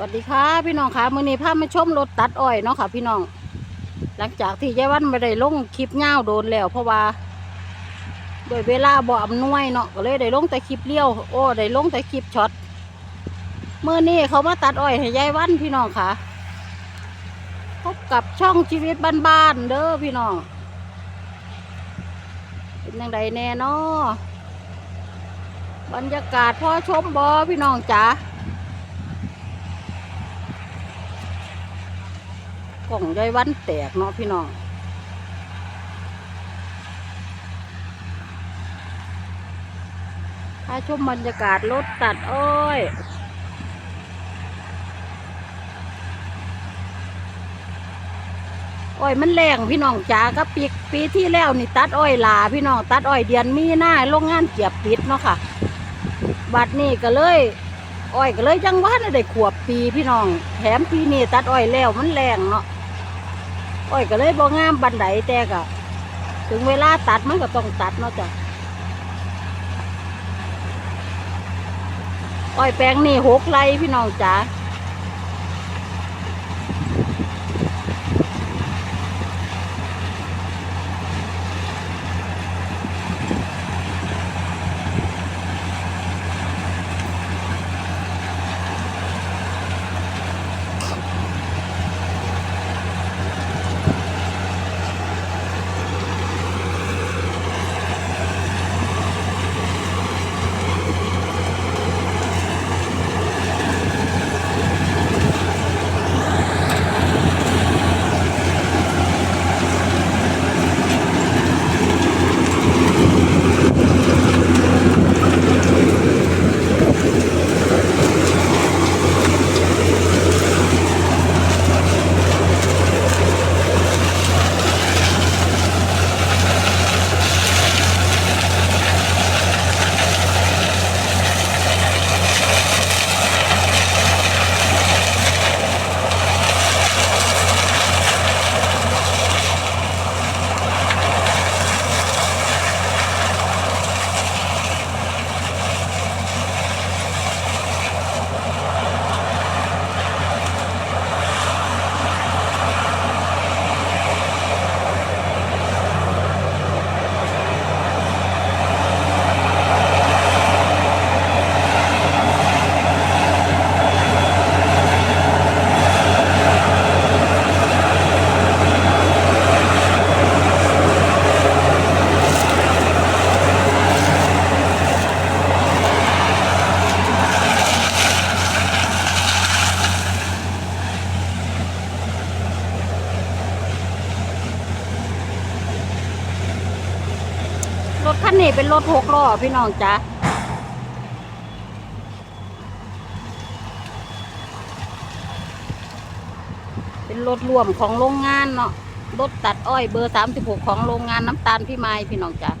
วัสดีค่ะพี่น้องค่ะมื้อนี้พามาชมรถตัดอ้อยเนาะค่ะ พี่น้อง หลังจากที่ยายวันไม่ได้ลงคลิปยาโดนแล้ว เพราะว่าโดยเวลาบ่อำนวยเนาะก็เลยได้ลงแต่คลิปเลี้ยวโอ้ได้ลงแต่คลิปช็อตมื้อนี้เขามาตัดอ้อยให้ยายวันพี่น้องค่ะ พบกับช่องชีวิตบ้านๆเด้อพี่น้องเป็นยังไงแน่เนาะบรรยากาศพ่อชมบอพี่น้องจ๋า กล่องยายวันแตกเนาะพี่น้องถ้าชมบรรยากาศรถตัดอ้อยอ้อยมันแรงพี่น้องจ๋าก็ปีปีที่แล้วนี่ตัดอ้อยลาพี่น้องตัดอ้อยเดือนมีหน้าโรงงานเกียบปิดเนาะค่ะ บัดนี้ก็เลยอ้อยก็เลยจังว่าได้ขวบปีพี่น้อง แถมปีนี้ตัดอ้อยแล้วมันแรงเนาะ อ้อยก็เลยบ่งามบันไดแต่ก็ถึงเวลาตัดมันก็ต้องตัดเนาะจ้ะอ้อยแปลงนี่หกไรพี่น้องจ๋า ถคันนี้เป็นรถหกล้อพี่น้องจ๊ะเป็นรถรวมของโรงงานเนาะรถตัดอ้อยเบอร์สามสิบหกของโรงงานน้ำตาลพี่ไม้พี่น้องจ๊ะ